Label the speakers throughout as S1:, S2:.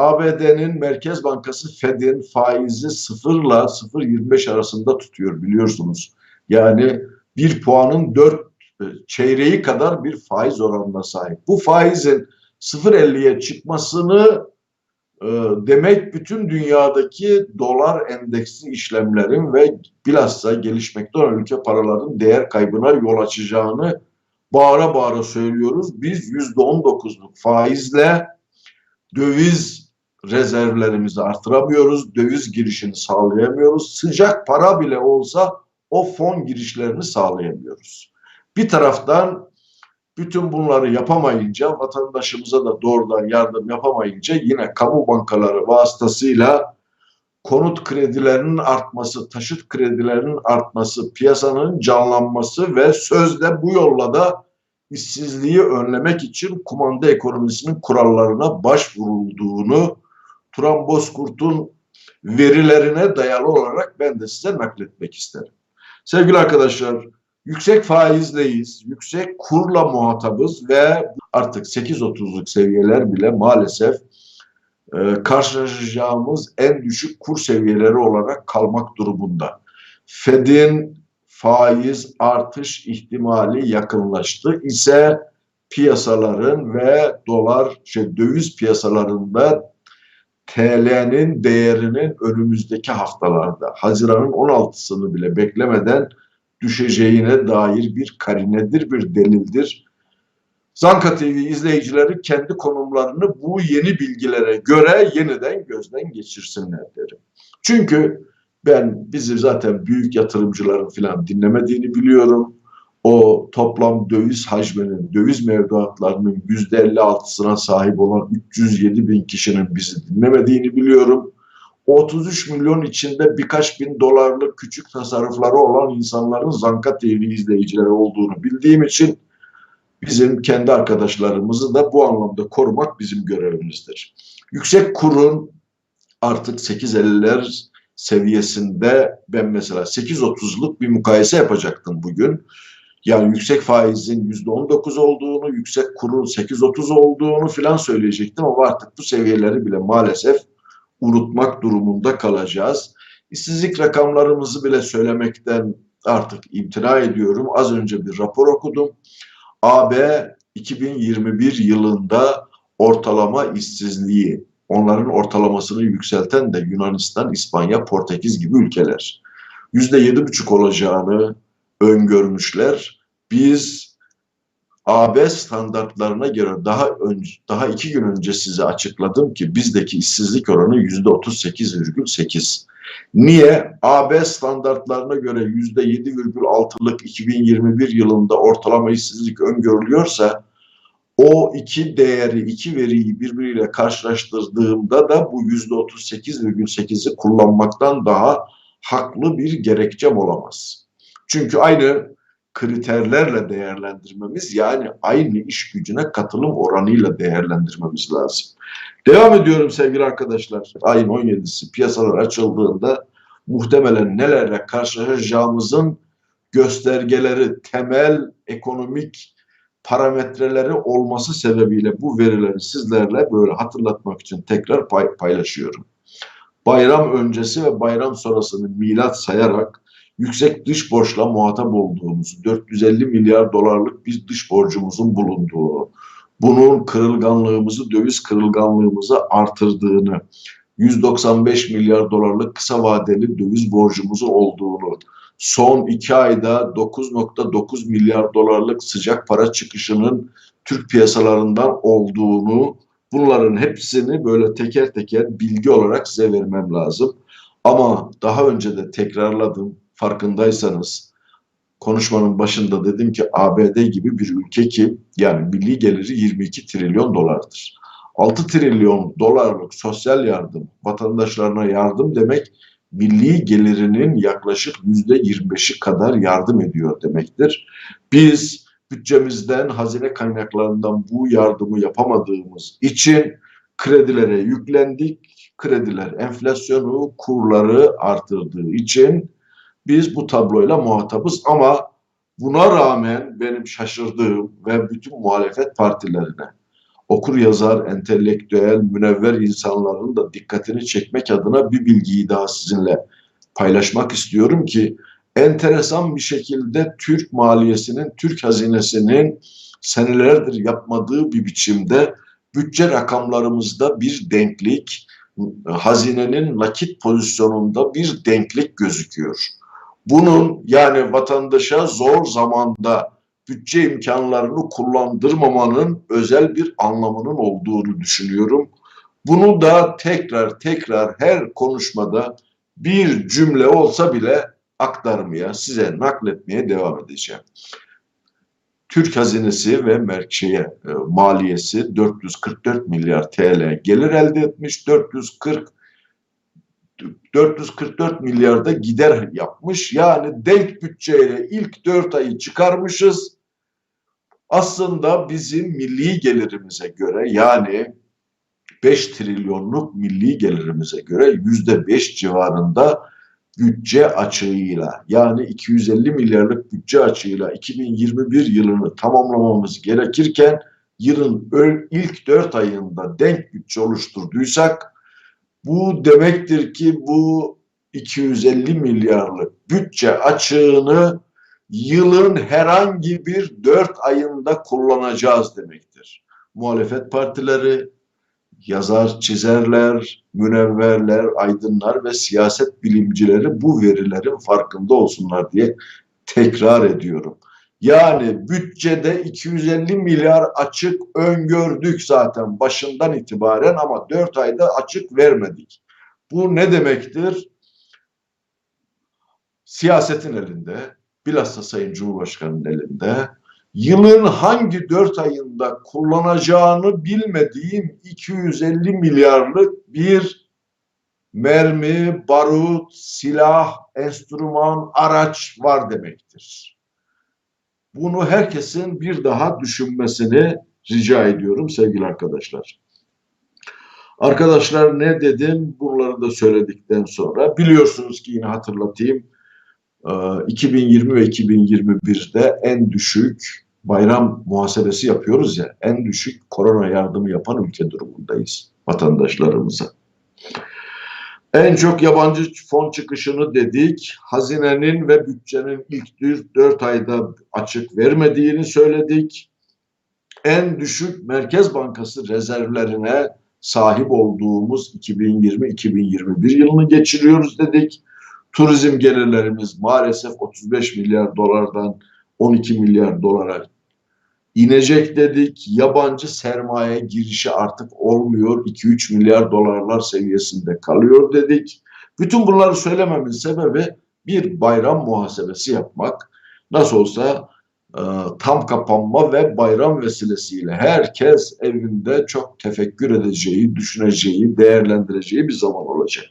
S1: ABD'nin Merkez Bankası Fed'in faizi sıfırla 0.25 arasında tutuyor biliyorsunuz. Yani bir puanın dört e, çeyreği kadar bir faiz oranına sahip. Bu faizin 0.50'ye çıkmasını e, demek bütün dünyadaki dolar endeksli işlemlerin ve bilhassa gelişmekte olan ülke paraların değer kaybına yol açacağını bağıra bağıra söylüyoruz. Biz yüzde on dokuzluk faizle döviz rezervlerimizi artıramıyoruz, döviz girişini sağlayamıyoruz. Sıcak para bile olsa o fon girişlerini sağlayamıyoruz. Bir taraftan bütün bunları yapamayınca, vatandaşımıza da doğrudan yardım yapamayınca yine kamu bankaları vasıtasıyla konut kredilerinin artması, taşıt kredilerinin artması, piyasanın canlanması ve sözde bu yolla da işsizliği önlemek için kumanda ekonomisinin kurallarına başvurulduğunu Turan Bozkurt'un verilerine dayalı olarak ben de size nakletmek isterim. Sevgili arkadaşlar, yüksek faizleyiz, yüksek kurla muhatabız ve artık 8.30'luk seviyeler bile maalesef e, karşılaşacağımız en düşük kur seviyeleri olarak kalmak durumunda. Fed'in faiz artış ihtimali yakınlaştı ise piyasaların ve dolar şey döviz piyasalarında TL'nin değerinin önümüzdeki haftalarda Haziran'ın 16'sını bile beklemeden düşeceğine dair bir karinedir, bir delildir. Zanka TV izleyicileri kendi konumlarını bu yeni bilgilere göre yeniden gözden geçirsinler derim. Çünkü ben bizi zaten büyük yatırımcıların falan dinlemediğini biliyorum. O toplam döviz hacminin, döviz mevduatlarının yüzde 56'sına sahip olan 307 bin kişinin bizi dinlemediğini biliyorum. 33 milyon içinde birkaç bin dolarlık küçük tasarrufları olan insanların Zanka TV izleyicileri olduğunu bildiğim için bizim kendi arkadaşlarımızı da bu anlamda korumak bizim görevimizdir. Yüksek kurun artık 8.50'ler seviyesinde ben mesela 8.30'luk bir mukayese yapacaktım bugün. Yani yüksek faizin %19 olduğunu, yüksek kurun 8.30 olduğunu filan söyleyecektim ama artık bu seviyeleri bile maalesef unutmak durumunda kalacağız. İşsizlik rakamlarımızı bile söylemekten artık imtina ediyorum. Az önce bir rapor okudum. AB 2021 yılında ortalama işsizliği, onların ortalamasını yükselten de Yunanistan, İspanya, Portekiz gibi ülkeler. Yüzde yedi buçuk olacağını öngörmüşler. Biz AB standartlarına göre daha önce, daha iki gün önce size açıkladım ki bizdeki işsizlik oranı yüzde 38,8. Niye? AB standartlarına göre yüzde 7,6'lık 2021 yılında ortalama işsizlik öngörülüyorsa o iki değeri, iki veriyi birbiriyle karşılaştırdığımda da bu yüzde 38,8'i kullanmaktan daha haklı bir gerekçem olamaz. Çünkü aynı kriterlerle değerlendirmemiz yani aynı iş gücüne katılım oranıyla değerlendirmemiz lazım. Devam ediyorum sevgili arkadaşlar. Ayın 17'si piyasalar açıldığında muhtemelen nelerle karşılaşacağımızın göstergeleri, temel ekonomik parametreleri olması sebebiyle bu verileri sizlerle böyle hatırlatmak için tekrar pay paylaşıyorum. Bayram öncesi ve bayram sonrasını milat sayarak yüksek dış borçla muhatap olduğumuzu, 450 milyar dolarlık bir dış borcumuzun bulunduğu, bunun kırılganlığımızı, döviz kırılganlığımızı artırdığını, 195 milyar dolarlık kısa vadeli döviz borcumuzu olduğunu, son iki ayda 9.9 milyar dolarlık sıcak para çıkışının Türk piyasalarından olduğunu, bunların hepsini böyle teker teker bilgi olarak size vermem lazım. Ama daha önce de tekrarladım, farkındaysanız konuşmanın başında dedim ki ABD gibi bir ülke ki yani milli geliri 22 trilyon dolardır. 6 trilyon dolarlık sosyal yardım, vatandaşlarına yardım demek milli gelirinin yaklaşık yüzde 25'i kadar yardım ediyor demektir. Biz bütçemizden, hazine kaynaklarından bu yardımı yapamadığımız için kredilere yüklendik. Krediler enflasyonu, kurları artırdığı için biz bu tabloyla muhatabız ama buna rağmen benim şaşırdığım ve bütün muhalefet partilerine okur yazar, entelektüel, münevver insanların da dikkatini çekmek adına bir bilgiyi daha sizinle paylaşmak istiyorum ki enteresan bir şekilde Türk maliyesinin, Türk hazinesinin senelerdir yapmadığı bir biçimde bütçe rakamlarımızda bir denklik, hazinenin nakit pozisyonunda bir denklik gözüküyor. Bunun yani vatandaşa zor zamanda bütçe imkanlarını kullandırmamanın özel bir anlamının olduğunu düşünüyorum. Bunu da tekrar tekrar her konuşmada bir cümle olsa bile aktarmaya, size nakletmeye devam edeceğim. Türk hazinesi ve merkeye e, maliyesi 444 milyar TL gelir elde etmiş. 440 444 milyarda gider yapmış. Yani denk bütçeyle ilk 4 ayı çıkarmışız. Aslında bizim milli gelirimize göre yani 5 trilyonluk milli gelirimize göre yüzde 5 civarında bütçe açığıyla yani 250 milyarlık bütçe açığıyla 2021 yılını tamamlamamız gerekirken yılın ilk 4 ayında denk bütçe oluşturduysak bu demektir ki bu 250 milyarlık bütçe açığını yılın herhangi bir 4 ayında kullanacağız demektir. Muhalefet partileri, yazar, çizerler, münevverler, aydınlar ve siyaset bilimcileri bu verilerin farkında olsunlar diye tekrar ediyorum. Yani bütçede 250 milyar açık öngördük zaten başından itibaren ama 4 ayda açık vermedik. Bu ne demektir? Siyasetin elinde, bilhassa Sayın Cumhurbaşkanı'nın elinde, yılın hangi dört ayında kullanacağını bilmediğim 250 milyarlık bir mermi, barut, silah, enstrüman, araç var demektir. Bunu herkesin bir daha düşünmesini rica ediyorum sevgili arkadaşlar. Arkadaşlar ne dedim bunları da söyledikten sonra biliyorsunuz ki yine hatırlatayım 2020 ee, ve 2021'de en düşük bayram muhasebesi yapıyoruz ya en düşük korona yardımı yapan ülke durumundayız vatandaşlarımıza. En çok yabancı fon çıkışını dedik. Hazinenin ve bütçenin ilk 4 ayda açık vermediğini söyledik. En düşük Merkez Bankası rezervlerine sahip olduğumuz 2020-2021 yılını geçiriyoruz dedik. Turizm gelirlerimiz maalesef 35 milyar dolardan 12 milyar dolara inecek dedik. Yabancı sermaye girişi artık olmuyor. 2-3 milyar dolarlar seviyesinde kalıyor dedik. Bütün bunları söylememin sebebi bir bayram muhasebesi yapmak. Nasıl olsa e, tam kapanma ve bayram vesilesiyle herkes evinde çok tefekkür edeceği, düşüneceği, değerlendireceği bir zaman olacak.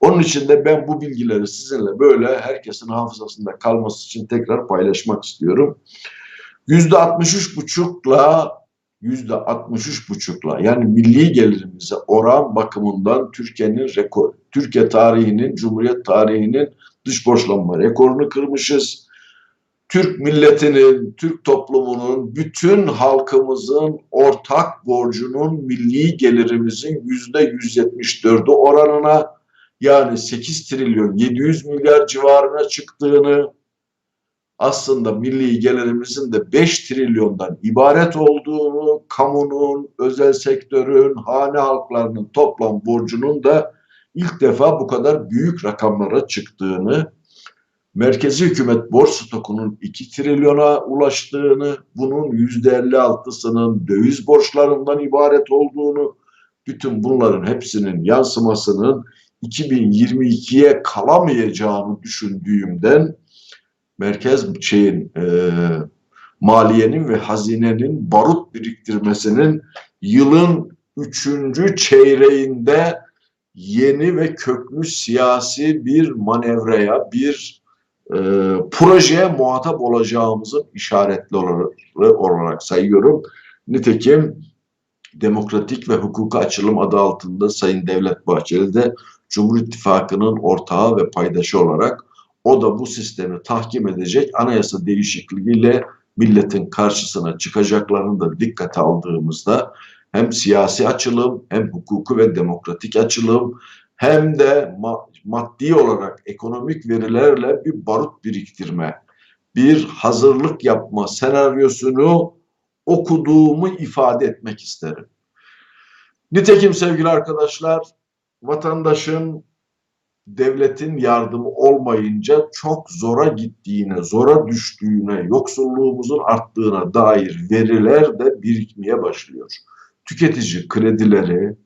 S1: Onun için de ben bu bilgileri sizinle böyle herkesin hafızasında kalması için tekrar paylaşmak istiyorum. Yüzde 63 buçukla yüzde 63 buçukla yani milli gelirimize oran bakımından Türkiye'nin rekor, Türkiye tarihinin, Cumhuriyet tarihinin dış borçlanma rekorunu kırmışız. Türk milletinin, Türk toplumunun, bütün halkımızın ortak borcunun milli gelirimizin yüzde 174'ü oranına yani 8 trilyon 700 milyar civarına çıktığını aslında milli gelirimizin de 5 trilyondan ibaret olduğunu, kamunun, özel sektörün, hane halklarının toplam borcunun da ilk defa bu kadar büyük rakamlara çıktığını, merkezi hükümet borç stokunun 2 trilyona ulaştığını, bunun %56'sının döviz borçlarından ibaret olduğunu, bütün bunların hepsinin yansımasının 2022'ye kalamayacağını düşündüğümden merkez şeyin e, maliyenin ve hazinenin barut biriktirmesinin yılın üçüncü çeyreğinde yeni ve köklü siyasi bir manevraya, bir e, projeye muhatap olacağımızın işaretli olarak, olarak sayıyorum. Nitekim Demokratik ve Hukuka Açılım adı altında Sayın Devlet Bahçeli de Cumhur İttifakı'nın ortağı ve paydaşı olarak o da bu sistemi tahkim edecek anayasa değişikliğiyle milletin karşısına çıkacaklarını da dikkate aldığımızda hem siyasi açılım hem hukuku ve demokratik açılım hem de ma maddi olarak ekonomik verilerle bir barut biriktirme, bir hazırlık yapma senaryosunu okuduğumu ifade etmek isterim. Nitekim sevgili arkadaşlar, vatandaşın devletin yardımı olmayınca çok zora gittiğine, zora düştüğüne, yoksulluğumuzun arttığına dair veriler de birikmeye başlıyor. Tüketici kredileri,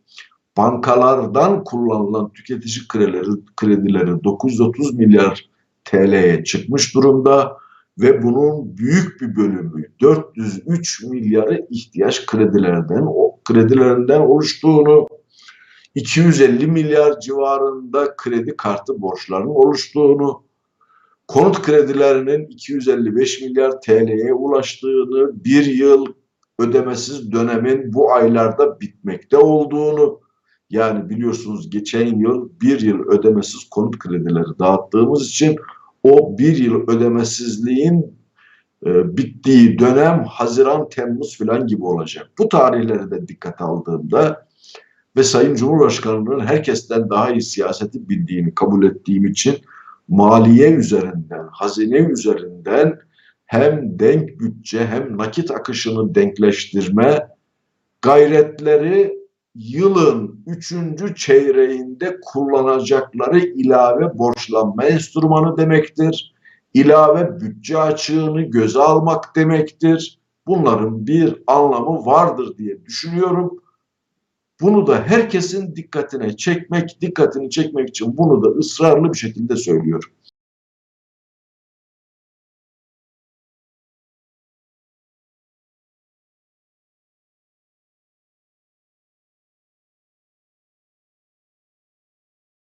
S1: bankalardan kullanılan tüketici kredileri, kredileri 930 milyar TL'ye çıkmış durumda ve bunun büyük bir bölümü 403 milyarı ihtiyaç kredilerden o kredilerinden oluştuğunu 250 milyar civarında kredi kartı borçlarının oluştuğunu, konut kredilerinin 255 milyar TL'ye ulaştığını, bir yıl ödemesiz dönemin bu aylarda bitmekte olduğunu, yani biliyorsunuz geçen yıl bir yıl ödemesiz konut kredileri dağıttığımız için o bir yıl ödemesizliğin e, bittiği dönem Haziran, Temmuz falan gibi olacak. Bu tarihleri de dikkat aldığımda ve Sayın Cumhurbaşkanı'nın herkesten daha iyi siyaseti bildiğini kabul ettiğim için maliye üzerinden, hazine üzerinden hem denk bütçe hem nakit akışını denkleştirme gayretleri yılın üçüncü çeyreğinde kullanacakları ilave borçlanma enstrümanı demektir. İlave bütçe açığını göze almak demektir. Bunların bir anlamı vardır diye düşünüyorum. Bunu da herkesin dikkatine çekmek, dikkatini çekmek için bunu da ısrarlı bir şekilde söylüyorum.